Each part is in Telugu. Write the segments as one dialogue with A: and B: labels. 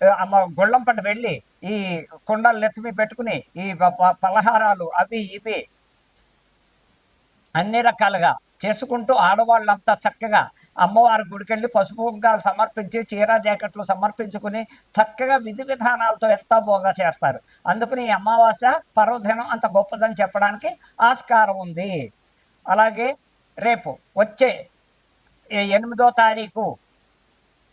A: ఆ, అమ్మ వెళ్ళి ఈ కుండలు నెత్తిమి పెట్టుకుని ఈ ప- పలహారాలు అవి ఇవి అన్ని రకాలుగా చేసుకుంటూ ఆడవాళ్ళంతా చక్కగా అమ్మవారి గుడికెళ్ళి పసుపు కుంకాలు సమర్పించి చీర జాకెట్లు సమర్పించుకుని చక్కగా విధి విధానాలతో ఎంతో బోగా చేస్తారు. అందుకని ఈ అమావాస్య పర్వదినం అంత గొప్పదని చెప్పడానికి ఆస్కారం ఉంది. అలాగే రేపు వచ్చే ఎనిమిదో తారీఖు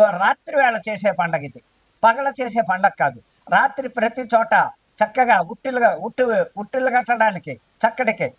A: రాత్రి వేళ చేసే పండగ ఇది. పగల చేసే పండగ కాదు. రాత్రి ప్రతి చోట చక్కగా ఉట్టిలుగా ఉట్టి ఉట్టిలు కట్టడానికి చక్కటికి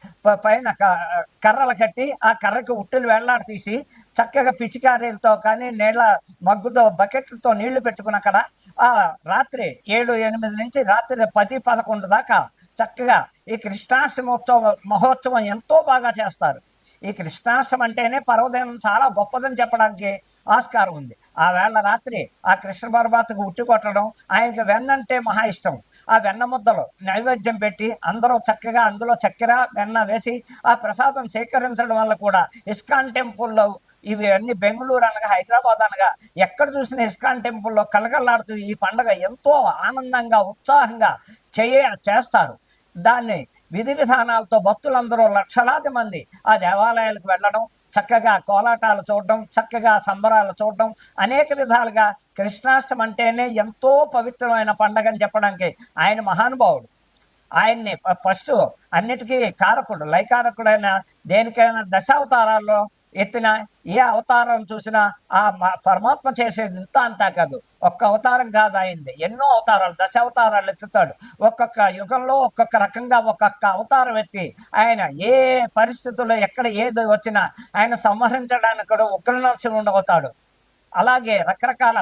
A: పైన క- కర్రలు కట్టి ఆ కర్రకి ఉట్టిలు వేళ్ళాడి తీసి చక్కగా పిచికారీలతో కానీ నీళ్ళ మగ్గుతో బకెట్లతో నీళ్ళు పెట్టుకుని అక్కడ ఆ రాత్రి ఏడు ఎనిమిది నుంచి రాత్రి పది పదకొండు దాకా చక్కగా ఈ కృష్ణాష్టమోత్సవ మహోత్సవం ఎంతో బాగా చేస్తారు. ఈ కృష్ణాష్టం అంటేనే పర్వదినం చాలా గొప్పదని చెప్పడానికి ఆస్కారం ఉంది. ఆ వేళ రాత్రి ఆ కృష్ణ పరమాత్మకు ఉట్టి కొట్టడం ఆయనకి వెన్న అంటే మహా ఇష్టం. ఆ వెన్న ముద్దలు నైవేద్యం పెట్టి అందరూ చక్కగా అందులో చక్కెర వెన్న వేసి ఆ ప్రసాదం సేకరించడం వల్ల కూడా ఇస్కాన్ టెంపుల్లో ఇవి అన్ని బెంగళూరు అనగా హైదరాబాద్ అనగా ఎక్కడ చూసిన ఇస్కాన్ టెంపుల్లో కలకల్లాడుతూ ఈ పండగ ఎంతో ఆనందంగా ఉత్సాహంగా చేయ చేస్తారు. దాన్ని విధి విధానాలతో భక్తులందరూ లక్షలాది మంది ఆ దేవాలయాలకు వెళ్ళడం చక్కగా కోలాటాలు చూడడం చక్కగా సంబరాలు చూడడం అనేక విధాలుగా కృష్ణాష్టమి అంటేనే ఎంతో పవిత్రమైన పండగ అని చెప్పడానికి ఆయన మహానుభావుడు. ఆయన్ని ఫస్ట్ అన్నిటికీ కారకుడు లైకారకుడైన దేనికైనా దశావతారాల్లో ఎత్తిన ఏ అవతారం చూసినా ఆ పరమాత్మ చేసేది ఇంత అంతా కాదు. ఒక్క అవతారం కాదు అయింది ఎన్నో అవతారాలు దశ అవతారాలు ఎత్తుతాడు. ఒక్కొక్క యుగంలో ఒక్కొక్క రకంగా ఒక్కొక్క అవతారం ఎత్తి ఆయన ఏ పరిస్థితుల్లో ఎక్కడ ఏది వచ్చినా ఆయన సంహరించడానికి కూడా ఉగ్ర నరసింహుడు అలాగే రకరకాల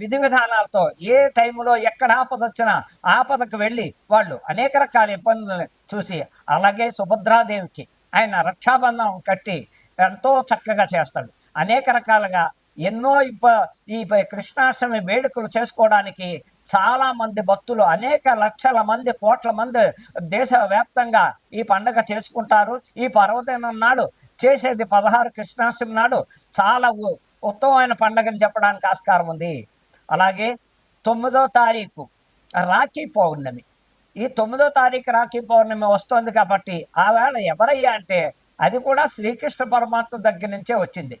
A: విధి విధానాలతో ఏ టైంలో ఎక్కడ ఆపద వచ్చినా ఆపదకు వెళ్ళి వాళ్ళు అనేక రకాల ఇబ్బందులు చూసి అలాగే సుభద్రాదేవికి ఆయన రక్షాబంధం కట్టి ఎంతో చక్కగా చేస్తాడు. అనేక రకాలుగా ఎన్నో ఇబ్బ ఈ కృష్ణాష్టమి వేడుకలు చేసుకోవడానికి చాలా మంది భక్తులు అనేక లక్షల మంది కోట్ల మంది దేశవ్యాప్తంగా ఈ పండగ చేసుకుంటారు. ఈ పర్వదినం నాడు చేసేది పదహారు కృష్ణాష్టమి నాడు చాలా ఉ- ఉత్తమమైన పండగని చెప్పడానికి ఆస్కారం ఉంది. అలాగే తొమ్మిదో తారీఖు రాఖీ పౌర్ణమి. ఈ తొమ్మిదో తారీఖు రాఖీ పౌర్ణమి వస్తుంది కాబట్టి ఆ వేళ ఎవరయ్యా అంటే అది కూడా శ్రీకృష్ణ పరమాత్మ దగ్గర నుంచే వచ్చింది.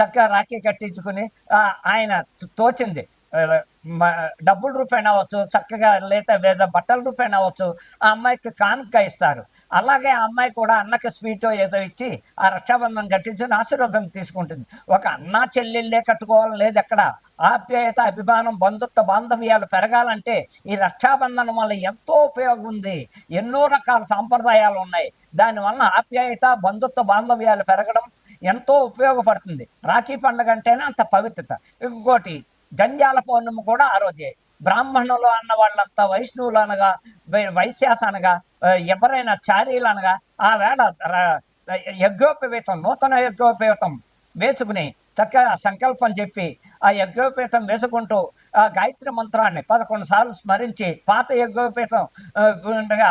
A: చక్కగా రాఖీ కట్టించుకుని ఆయన తోచింది. డబ్బుల రూపాయన అవ్వచ్చు చక్కగా లేదా లేదా బట్టల రూపాయన అవ్వచ్చు ఆ అమ్మాయికి కానుక ఇస్తారు. అలాగే ఆ అమ్మాయి కూడా అన్నకి స్వీటో ఏదో ఇచ్చి ఆ రక్షాబంధం కట్టించుకుని ఆశీర్వాదం తీసుకుంటుంది. ఒక అన్న చెల్లెళ్ళే కట్టుకోవాలని లేదు ఎక్కడ? ఆప్యాయత అభిమానం బంధుత్వ బాంధవ్యాలు పెరగాలంటే ఈ రక్షాబంధనం వల్ల ఎంతో ఉపయోగం ఉంది. ఎన్నో రకాల సాంప్రదాయాలు ఉన్నాయి. దానివల్ల ఆప్యాయత బంధుత్వ బాంధవ్యాలు పెరగడం ఎంతో ఉపయోగపడుతుంది. రాఖీ పండుగ అంటేనే అంత పవిత్రత. ఇంకోటి జంజాల పౌర్ణమి కూడా ఆ రోజే. బ్రాహ్మణులు అన్న వాళ్ళంతా వైష్ణవులు అనగా వైశ్యాస అనగా ఎవరైనా చారీలు అనగా ఆ వేళ యజ్ఞోపవీతం యజ్ఞోపవేతం నూతన యజ్ఞోపవీతం వేసుకుని చక్కగా సంకల్పం చెప్పి ఆ యజ్ఞోపేతం వేసుకుంటూ ఆ గాయత్రి మంత్రాన్ని పదకొండు సార్లు స్మరించి పాత యజ్ఞోపేతం ఉండగా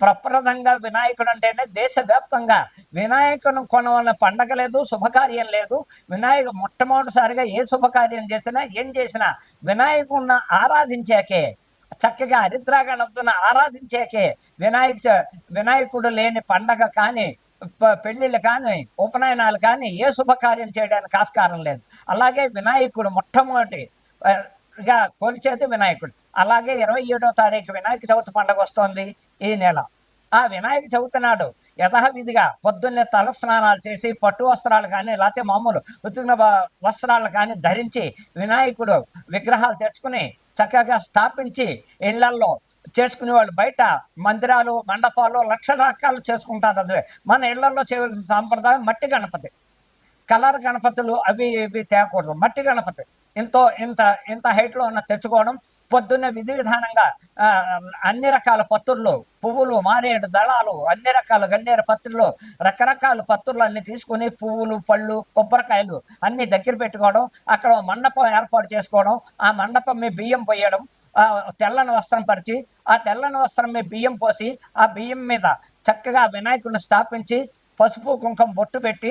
A: ప్రప్రదంగా వినాయకుడు అంటేనే దేశవ్యాప్తంగా వినాయకుని కొనవలన పండగ లేదు శుభకార్యం లేదు. వినాయక మొట్టమొదటిసారిగా ఏ శుభకార్యం చేసినా ఏం చేసినా వినాయకుడిని ఆరాధించాకే చక్కగా హరిద్రాగణపుని ఆరాధించాకే వినాయక వినాయకుడు లేని పండగ కానీ పెళ్ళిళ్ళు పెళ్ళిళ్ళు కానీ ఉపనయనాలు కానీ ఏ శుభకార్యం చేయడానికి ఆస్కారం లేదు. అలాగే వినాయకుడు మొట్టమొదటిగా కొలిచేది వినాయకుడు. అలాగే ఇరవై ఏడో తారీఖు వినాయక చవితి పండుగ వస్తోంది ఈ నెల. ఆ వినాయక చవితి నాడు యథావిధిగా పొద్దున్నే తల స్నానాలు చేసి పట్టు వస్త్రాలు కానీ లేకపోతే మామూలు ఉతికిన వస్త్రాలు కానీ ధరించి వినాయకుడు విగ్రహాలు తెచ్చుకుని చక్కగా స్థాపించి ఇళ్ళల్లో చేసుకునే వాళ్ళు బయట మందిరాలు మండపాలు లక్ష రకాలు చేసుకుంటారు అదే. మన ఇళ్ళలో చేయవలసిన సాంప్రదాయం మట్టి గణపతి. కలర్ గణపతులు అవి ఇవి తేకూడదు మట్టి గణపతి. ఎంతో ఇంత ఇంత హైట్లో ఉన్న తెచ్చుకోవడం పొద్దున్నే విధి విధానంగా అన్ని రకాల పత్రులు పువ్వులు మారేడు దళాలు అన్ని రకాల గన్నేరు పత్రులు రకరకాల పత్రులు అన్ని తీసుకుని పువ్వులు పళ్ళు కొబ్బరికాయలు అన్ని దగ్గర పెట్టుకోవడం అక్కడ మండపం ఏర్పాటు చేసుకోవడం ఆ మండపం మీ బియ్యం పోయడం ఆ తెల్లని వస్త్రం పరిచి ఆ తెల్లని వస్త్రం మీద బియ్యం పోసి ఆ బియ్యం మీద చక్కగా వినాయకుడిని స్థాపించి పసుపు కుంకుమ బొట్టు పెట్టి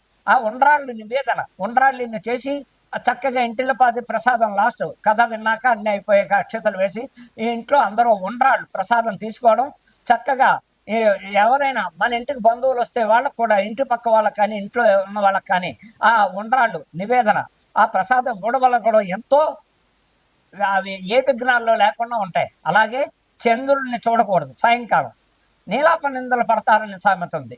A: ఆ ఉండ్రాళ్ళు నివేదన ఉండ్రాళ్ళు చేసి చక్కగా ఇంటిలో పాది ప్రసాదం లాస్ట్. కథ విన్నాక అన్ని అయిపోయాక అక్షతలు వేసి ఈ ఇంట్లో అందరూ ఉండ్రాళ్ళు ప్రసాదం తీసుకోవడం చక్కగా ఎవరైనా మన ఇంటికి బంధువులు వస్తే వాళ్ళకు కూడా ఇంటి పక్క వాళ్ళకి కానీ ఇంట్లో ఉన్న వాళ్ళకి కానీ ఆ ఉండ్రాళ్ళు నివేదన ఆ ప్రసాదం గొడవల కూడా ఎంతో అవి ఏ విఘ్నాల్లో లేకుండా ఉంటాయి. అలాగే చంద్రుడిని చూడకూడదు. సాయంకాలం. నీలాప నిందలు పడతారని సామెత ఉంది.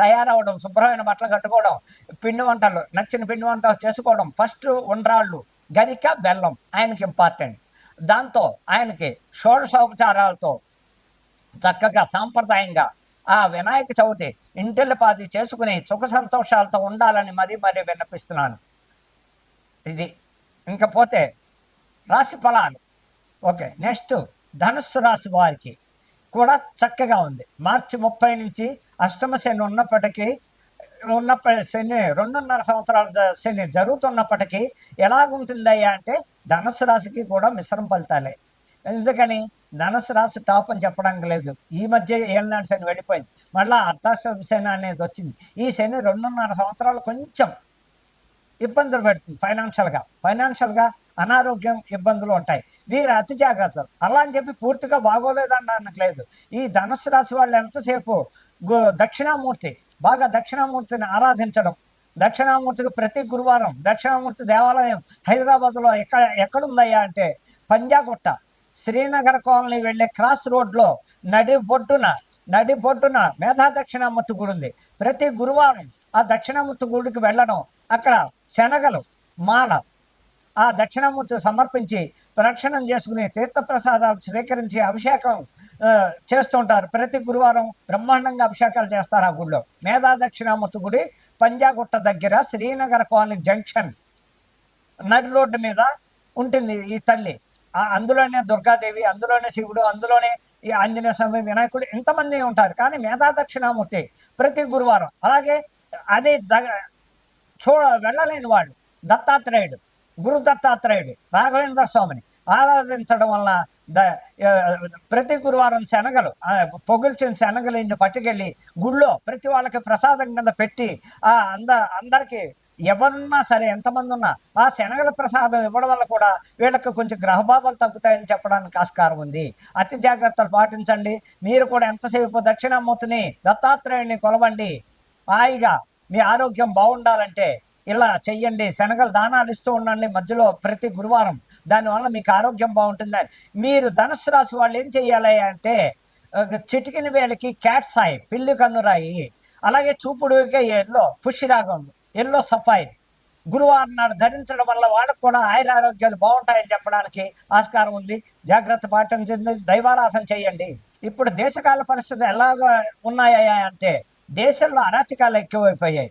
A: తయారవడం శుభ్రమైన బట్టలు కట్టుకోవడం పిండి వంటలు నచ్చిన పిండి వంటలు చేసుకోవడం. ఫస్ట్ ఉండ్రాళ్ళు గరిక బెల్లం ఆయనకి ఇంపార్టెంట్ దాంతో ఆయనకి షోడశోపచారాలతో చక్కగా సాంప్రదాయంగా ఆ వినాయక చవితి ఇంటిల్లిపాది చేసుకుని సుఖ సంతోషాలతో ఉండాలని మరీ మరీ విన్నపిస్తున్నాను. ఇది ఇంకపోతే రాశి ఫలాలు. ఓకే నెక్స్ట్ ధనుస్సు రాశి వారికి కూడా చక్కగా ఉంది. మార్చి ముప్పై నుంచి అష్టమ శని ఉన్నప్పటికీ ఉన్నప్ప శని రెండున్నర సంవత్సరాల శని జరుగుతున్నప్పటికీ ఎలాగుంటుందయ్యా అంటే ధనస్సు రాశికి కూడా మిశ్రమ ఫలితాలే. ఎందుకని? ధనుసు రాశి టాప్ అని చెప్పడానికి లేదు. ఈ మధ్య ఏళ్ళనాడు శని వెళ్ళిపోయింది. మళ్ళీ అర్ధాశ్రమ శని అనేది వచ్చింది. ఈ శని రెండున్నర సంవత్సరాలు కొంచెం ఇబ్బందులు పెడుతుంది ఫైనాన్షియల్గా. ఫైనాన్షియల్గా అనారోగ్యం ఇబ్బందులు ఉంటాయి. వీరు అతి జాగ్రత్తలు. అలా అని చెప్పి పూర్తిగా బాగోలేదనడానికి లేదు. ఈ ధనుసు రాశి వాళ్ళు ఎంతసేపు దక్షిణామూర్తి బాగా దక్షిణామూర్తిని ఆరాధించడం దక్షిణామూర్తికి ప్రతి గురువారం దక్షిణామూర్తి దేవాలయం హైదరాబాద్లో ఎక్కడ ఎక్కడుందయ్యా అంటే పంజాగుట్ట శ్రీనగర్ కాలనీ వెళ్ళే క్రాస్ రోడ్లో నడి బొడ్డున నడి బొడ్డున మేధా దక్షిణామూర్తి గుడి ఉంది. ప్రతి గురువారం ఆ దక్షిణామూర్తి గుడికి వెళ్ళడం అక్కడ శనగలు మాల ఆ దక్షిణామూర్తి సమర్పించి ప్రక్షణం చేసుకుని తీర్థప్రసాదాలు స్వీకరించి అభిషేకం చేస్తుంటారు ప్రతి గురువారం బ్రహ్మాండంగా అభిషేకాలు చేస్తారు ఆ గుడిలో మేధా దక్షిణామూర్తి గుడి పంజాగుట్ట దగ్గర శ్రీనగర్ కాలనీ జంక్షన్ నడి రోడ్డు మీద ఉంటుంది ఈ తల్లి. ఆ అందులోనే దుర్గాదేవి అందులోనే శివుడు అందులోనే ఈ ఆంజనేయ స్వామి వినాయకుడు ఇంతమంది ఉంటారు. కానీ మేధా దక్షిణామూర్తి ప్రతి గురువారం. అలాగే అది దగ చూడ వెళ్ళలేని వాడు దత్తాత్రేయుడు గురు దత్తాత్రేయుడు రాఘవేంద్ర స్వామిని ఆరాధించడం వల్ల ప్రతి గురువారం శనగలు పొగిల్చిన శనగలు ఇన్ని పట్టుకెళ్ళి గుళ్ళో ప్రతి వాళ్ళకి ప్రసాదం కింద పెట్టి ఆ అంద అందరికీ ఎవరున్నా సరే ఎంతమంది ఉన్నా ఆ శనగల ప్రసాదం ఇవ్వడం వల్ల కూడా వీళ్ళకి కొంచెం గ్రహబాధలు తగ్గుతాయని చెప్పడానికి ఆస్కారం ఉంది. అతి జాగ్రత్తలు పాటించండి. మీరు కూడా ఎంతసేపు దక్షిణామూర్తిని దత్తాత్రేయుని కొలవండి. హాయిగా మీ ఆరోగ్యం బాగుండాలంటే ఇలా చెయ్యండి. శనగలు దానాలు ఇస్తూ ఉండండి మధ్యలో ప్రతి గురువారం. దానివల్ల మీకు ఆరోగ్యం బాగుంటుందని మీరు ధనుసు రాశి వాళ్ళు ఏం చెయ్యాలి అంటే చిటికిన వేళకి క్యాట్ సాయి పిల్లి కన్నురాయి అలాగే చూపుడుకే ఎల్లో పుష్యరాగం ఎల్లో సఫాయి. గురువారం నాడు ధరించడం వల్ల వాళ్ళకు కూడా ఆయుర ఆరోగ్యాలు బాగుంటాయని చెప్పడానికి ఆస్కారం ఉంది. జాగ్రత్త పాటించండి దైవారాధన చేయండి ఇప్పుడు దేశకాల పరిస్థితులు ఎలాగ ఉన్నాయా అంటే దేశంలో అరాచకాలు ఎక్కువైపోయాయి.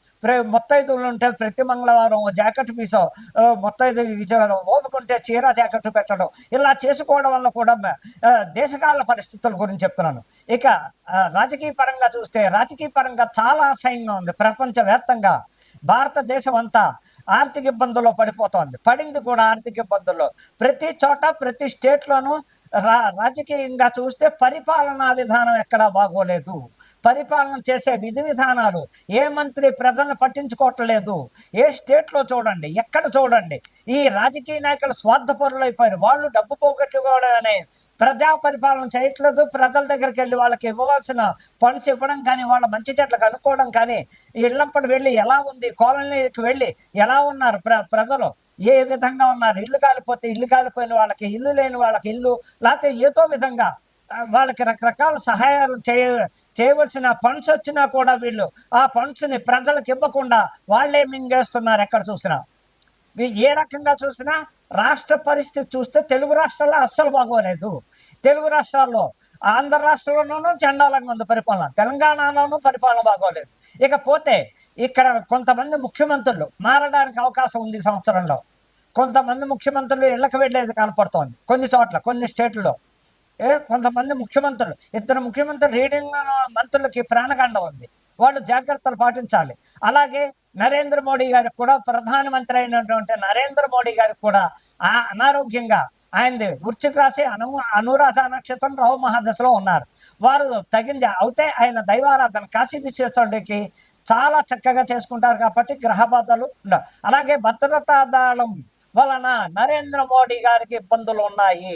A: మొత్తైదులు ఉంటే ప్రతి మంగళవారం ఓ జాకెట్ పీసో మొత్తైదు ఇచ్చడం ఓపుకుంటే చీర జాకెట్ పెట్టడం ఇలా చేసుకోవడం వల్ల కూడా దేశకాల పరిస్థితుల గురించి చెప్తున్నాను. ఇక రాజకీయ పరంగా చూస్తే రాజకీయ పరంగా చాలా అసహ్యంగా ఉంది ప్రపంచవ్యాప్తంగా. భారతదేశం అంతా ఆర్థిక ఇబ్బందుల్లో పడిపోతోంది. పడింది కూడా ఆర్థిక ఇబ్బందుల్లో. ప్రతి చోట ప్రతి స్టేట్లోనూ రా రాజకీయంగా చూస్తే పరిపాలనా విధానం ఎక్కడా బాగోలేదు. పరిపాలన చేసే విధి విధానాలు ఏ మంత్రి ప్రజలను పట్టించుకోవట్లేదు? ఏ స్టేట్లో చూడండి ఎక్కడ చూడండి? ఈ రాజకీయ నాయకులు స్వార్థపరులు అయిపోయారు వాళ్ళు డబ్బు పోగొట్టుకోవడం అనే ప్రజా పరిపాలన చేయట్లేదు. ప్రజల దగ్గరికి వెళ్ళి వాళ్ళకి ఇవ్వవలసిన పనులు ఇవ్వడం కానీ వాళ్ళ మంచి చెట్లు కనుక్కోవడం కానీ ఇళ్ళప్పుడు వెళ్ళి ఎలా ఉంది? కాలనీకి వెళ్ళి ఎలా ఉన్నారు ప్ర ప్రజలు? ఏ విధంగా ఉన్నారు? ఇల్లు కాలిపోతే ఇల్లు కాలిపోయిన వాళ్ళకి ఇల్లు లేని వాళ్ళకి ఇల్లు లేకపోతే ఏదో విధంగా వాళ్ళకి రకరకాల సహాయాలు చేయ చేయవలసిన ఫండ్స్ వచ్చినా కూడా వీళ్ళు ఆ ఫండ్స్ని ప్రజలకు ఇవ్వకుండా వాళ్ళే మింగేస్తున్నారు ఎక్కడ చూసినా. ఏ రకంగా చూసినా రాష్ట్ర పరిస్థితి చూస్తే తెలుగు రాష్ట్రాల్లో అస్సలు బాగోలేదు. తెలుగు రాష్ట్రాల్లో ఆంధ్ర రాష్ట్రంలోనూ చండాలంగా ఉంది పరిపాలన. తెలంగాణలోనూ పరిపాలన బాగోలేదు. ఇకపోతే ఇక్కడ కొంతమంది ముఖ్యమంత్రులు మారడానికి అవకాశం ఉంది సంవత్సరంలో. కొంతమంది ముఖ్యమంత్రులు ఇళ్ళకి వెళ్ళేది కనపడుతోంది. కొన్ని చోట్ల కొన్ని స్టేట్లలో. కొంతమంది ముఖ్యమంత్రులు. ఇద్దరు ముఖ్యమంత్రులు రీడింగ్ మంత్రులకి ప్రాణగండ ఉంది. వాళ్ళు జాగ్రత్తలు పాటించాలి. అలాగే నరేంద్ర మోడీ గారికి కూడా ప్రధానమంత్రి అయినటువంటి నరేంద్ర మోడీ గారికి కూడా ఆ అనారోగ్యంగా ఆయనది వృచ్చిక రాశి అను అనురాధ నక్షత్రం రావు మహాదశలో ఉన్నారు. వారు తగింది అవుతే ఆయన దైవారాధన కాశీ విశ్వేశ్వరుడికి చాలా చక్కగా చేసుకుంటారు కాబట్టి గ్రహ బాధలు ఉండవు అలాగే భద్రతా దళం వలన నరేంద్ర మోడీ గారికి ఇబ్బందులు ఉన్నాయి.